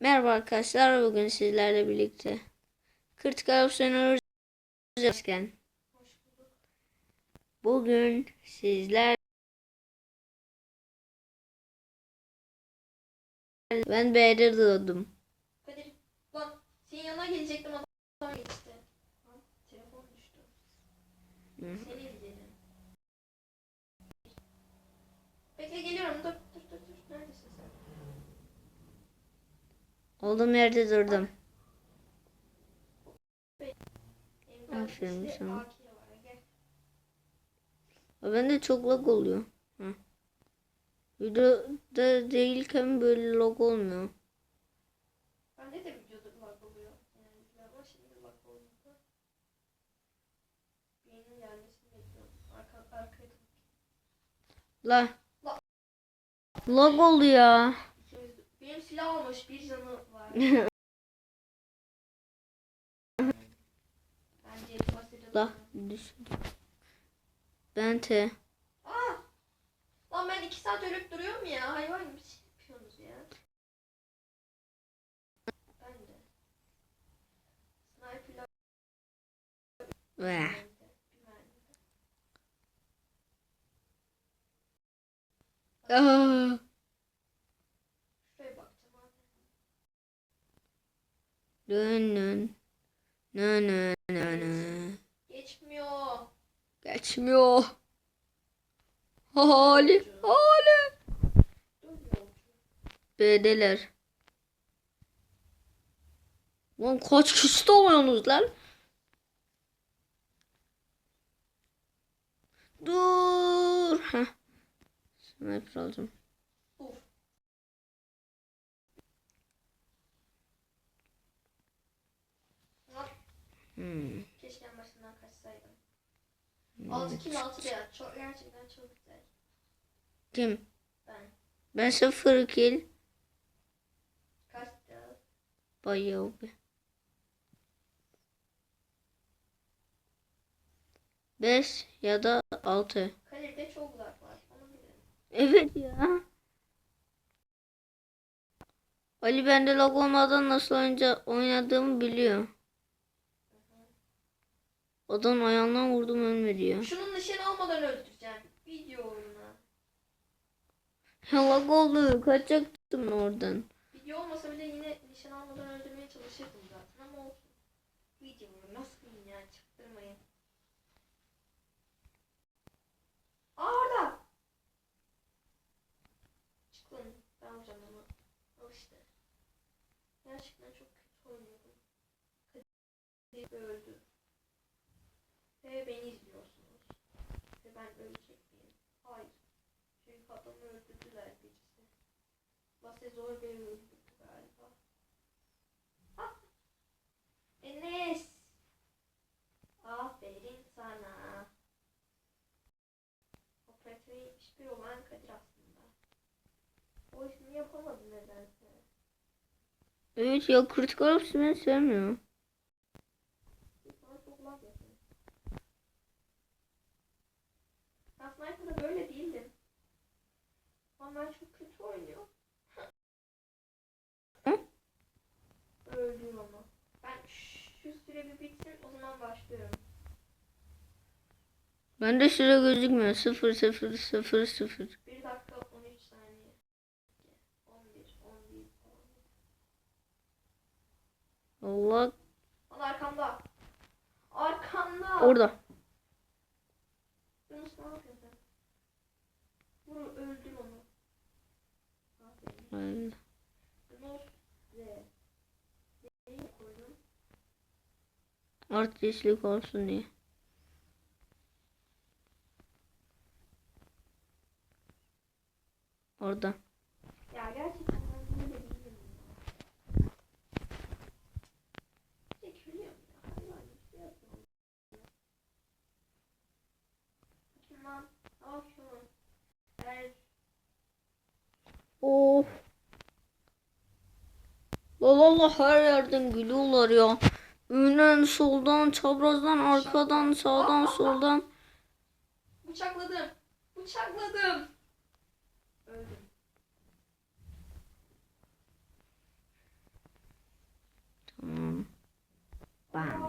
Merhaba arkadaşlar. Bugün sizlerle birlikte kritikal opsiyonu izlerken bugün sizler ben B'de doğdum. Kadir bak senin yanına gelecektim adam geçti. Lan, telefon düştü. Hı. Seni izledim. Bekle geliyorum dur dur dur dur. Neredesin sen? Olduğum yerde durdum. Aferin sana. Gel. Bende çok lag oluyor. Hı. Videoda değilken böyle lag olmuyor. Bende de videoda lag oluyor. Yani ama şimdi lag olmadı. Birinin gelmesini bekliyorum. Arka, arkaya La. La. Lag oluyor. De- Benim silah almış bir canı La. Düştüm. Ben T. Aa! Lan ben iki saat ölüp duruyorum ya. Hayvan gibi şey yapıyorsunuz ya. Ben de. Sniper'la Veh. bir Dön dön. Nö nö nö nö. Geçmiyor. Geçmiyor. Hali. Hali. B'deler. Lan kaç kişi oluyorsunuz lan? Dur. Heh. Sniper alacağım. Uf. Lan Hmm. keşke en başından kaçsaydım. 6 kill 6 ya. Çok, gerçekten çok güzel. Kim? Ben. Ben sıfır kill. Kaç ya? Bayağı bir. Beş ya da altı. Kalite çok lag var. Onu bilirim. Evet ya. Ali bende lag olmadan nasıl oyunca oynadığımı biliyor. Adam ayağından vurdum ölmedi ya. Şunun nişan almadan öldüreceğim. Video oyununa. Ya lag oldu. Kaçacaktım oradan. Video olmasa bile yine nişan almadan öldürmeye çalışırdım zaten ama olsun. Video oyunu nasıl yani çıktırmayın. Aa orada. Çık lan. Ben alacağım onu. Al işte. Gerçekten çok kötü oynuyorum. Kadir öldü. Ve beni izliyorsunuz. Ve ben ölecek miyim? Hayır. Adamı öldürdüler birisi. Basit zor bir öldürdü galiba. Ah! Enes! Aferin sana. Operatörü 71 olan Kadir aslında. O işini yapamadı nedense. Evet ya kritik beni sevmiyor. Bana çok laf yapıyor. Ben Sniper'da böyle değildim. Ben çok kötü oynuyorum. Hı? Öldüm ama. Ben şu süre bir bitsin o zaman başlıyorum. Bende süre gözükmüyor. Sıfır sıfır sıfır sıfır. 1 dakika 13 saniye. 11, 11 falan. Allah Lan arkamda. Arkamda. orada. Yunus ne yapıyorsun sen? Vur öldür onu. Koydum? Artistlik olsun diye. Orada. Allah her yerden gülüyorlar ya. Önden soldan, çaprazdan, arkadan, sağdan, soldan. Bıçakladım. Bıçakladım. Öldüm. Tamam.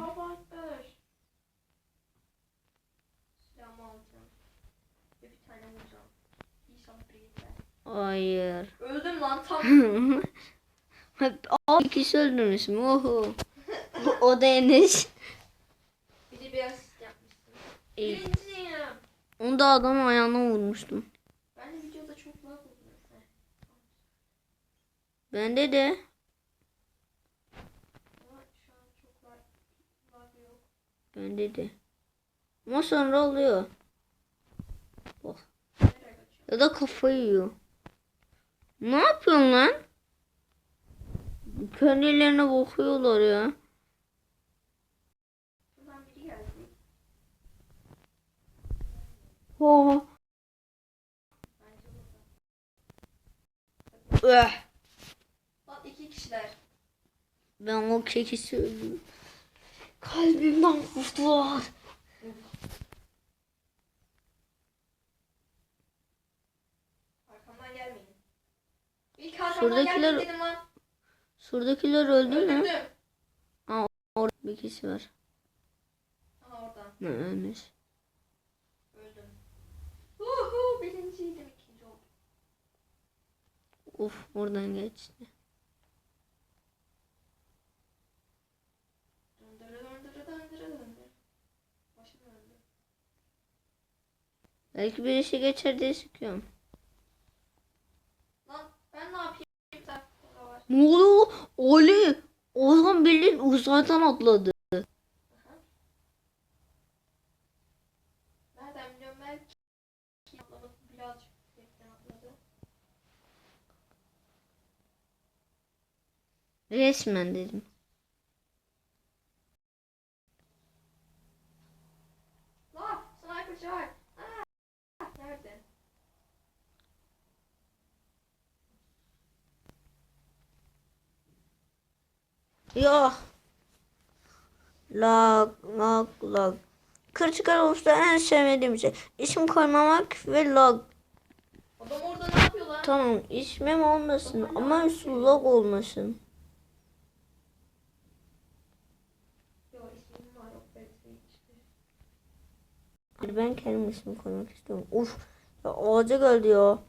Hayır. Öldüm lan tam. Aa, ikisi öldürmüşüm. Oho. o da Enes. Bir de asist yapmışsın. İyi. Birinciyim. Onu da adamın ayağına vurmuştum. Ben de videoda çok lag oluyor. Bende de. Ama şu an çok lag, lag yok. Bende de. Ama sonra oluyor. Nereye kaçıyor? Ya da kafayı yiyor. Ne yapıyorsun lan? Kendilerine bakıyorlar ya. Burada. Eh. Lan iki kişiler. Ben o kekisi öldüm. Kalbimden kurtulur. Arkamdan gelmeyin. İlk arkamdan Şuradakiler- gelmeyin dedim lan. Şuradakiler öldü mü? Öldürdüm. Orada bir kişi var. Aha oradan. Ne ölmüş. Öldüm. Uhu birinciydim ikinci oldum. Uf oradan geçti. Belki birisi geçer diye sıkıyorum. Lan ben ne yapayım? Sen burada var. Ne oluyor? Ali! Oğlum bildiğin uzaydan atladı. Aha. Nereden biliyorum belki atlamadı birazcık yüksekten atladı. Resmen dedim. Lan sniperci var. Aa, nerede? Ya. Lag, lag, lag. Kritikal oluşta en sevmediğim şey. İsim koymamak ve lag. Adam orada ne yapıyor lan? Tamam ismim olmasın ama üstü lag olmasın. Yok yok ben kendim ismi koymak istiyorum. Uf. Ya ağaca geldi ya.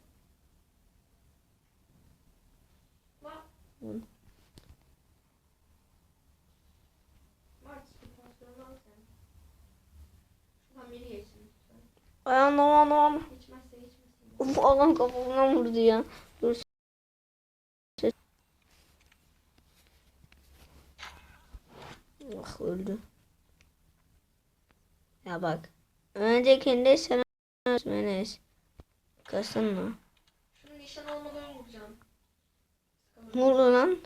Lan. Aman aman. Geçmesin. Uf adam kafamdan vurdu ya. Dur. Ah öldü. Ya bak. Öncekinde sen Enes. Kasınma. Şunu nişan almadan vuracağım. Ne oldu lan?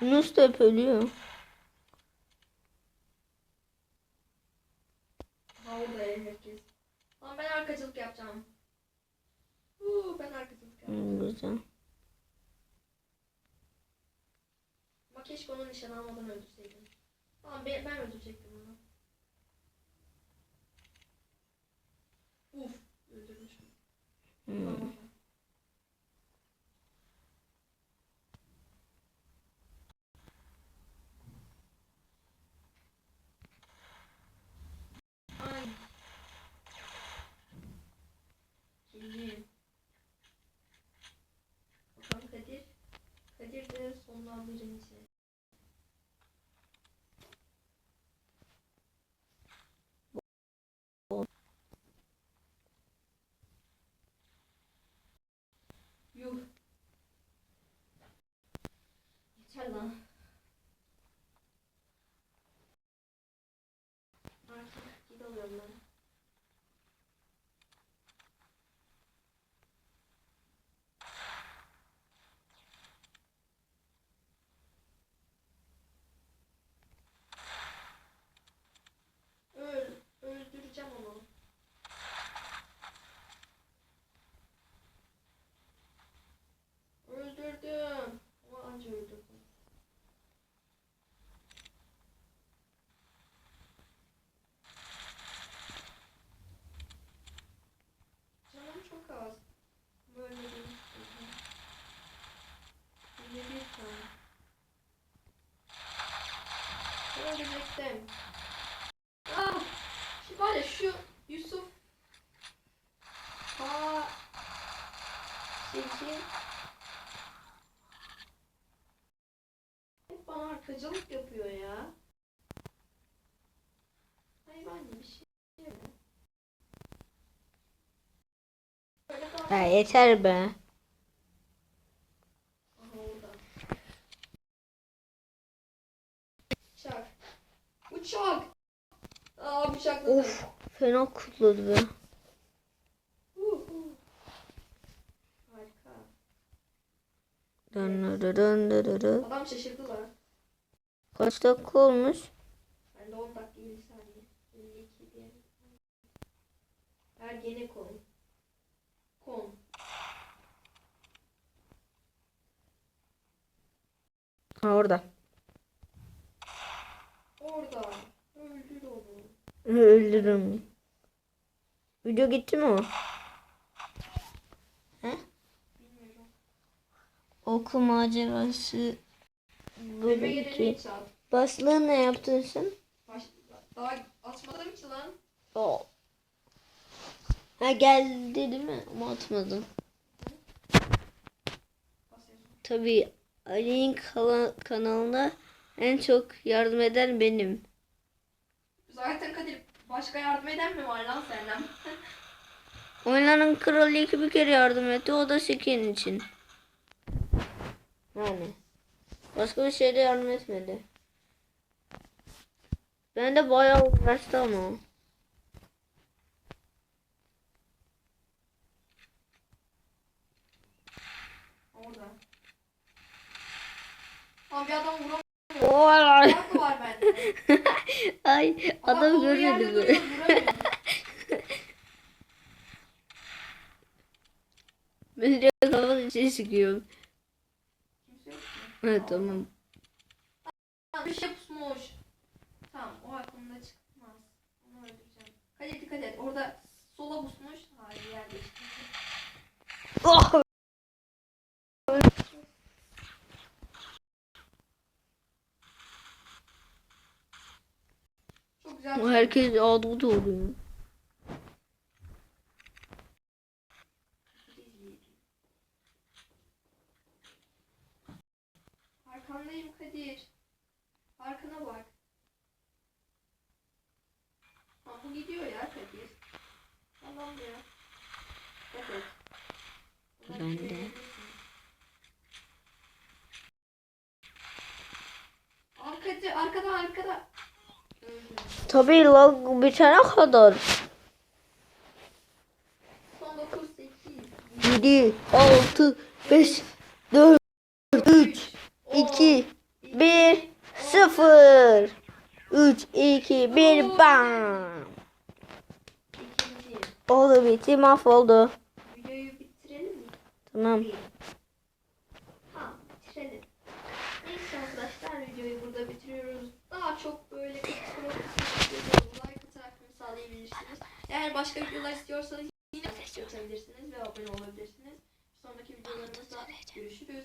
Yunus da ölüyor. Orada herkes. Lan ben arkacılık yapacağım. Uuu ben arkacılık yapacağım. Güzel. Ama keşke onu nişan almadan öldürseydim. Tamam ben, ben öldürecektim onu. Uf öldürmüşüm. Hmm. Tamam. Ay. Şimdi. Bakalım Kadir. Kadir de sondan birinci. Yuh. Yeter lan. Artık git alıyorum ben. Öl, öldüreceğim onu. Öldürdüm. Ama anca öldürdüm. Çekil. Hep bana arkacılık yapıyor ya. Hayvan gibi şey mi? Böyle Ya daha... yeter be. Uçak. Uçak. Aa bıçakladı. Of fena kutladı be. Dön dön dön dön dön. Adam şaşırdı lan. Kaç dakika olmuş? Ben de 10 dakika 50 saniye. 52 diye. Ergene kon. Kon. Ha orada. Orada. Öldür onu. Öldürürüm. Video gitti mi o? Bilmiyorum. Okul macerası Önüme bölüm geleni 2. çal. Başlığı ne yaptın sen? Baş... Daha atmadım ki lan. O. Ha geldi değil mi? Ama atmadım. Basıyorsun. Tabii Ali'nin kanalına en çok yardım eden benim. Zaten Kadir başka yardım eden mi var lan senden? Oyunların kralı iki bir kere yardım etti. O da Skin için. Yani. Başka bir şeyde yardım etmedi. Ben de bayağı uğraştı ama. Orada. Bir adam vuramıyor. Var bende. Ay adam olduğu yerde duruyor, vuramıyor. Ben de kafanın içine sıkıyorum. Kimse yok mu? Evet tamam. Ha, bir şey pusmuş. Tamam o aklımda çıkmaz. Onu öldüreceğim. Kadir dikkat et. Orada sola pusmuş. Hayır yer değiştirdi. Oh! Herkes ağladı oluyor. Arkandayım Kadir. Arkana bak. Ha bu gidiyor ya Kadir. Tamam ya. Evet. Ben de. Tabii lag bitene kadar. Son 9, 8, 7, 6, 5, 4, 3, 10, 2, 1, 0. 3, 2, 1, bam. Oldu bitti mahvoldu. Videoyu bitirelim mi? Tamam. Eğer başka videolar istiyorsanız yine yazabilirsiniz ve abone olabilirsiniz. Sonraki videolarımızda görüşürüz.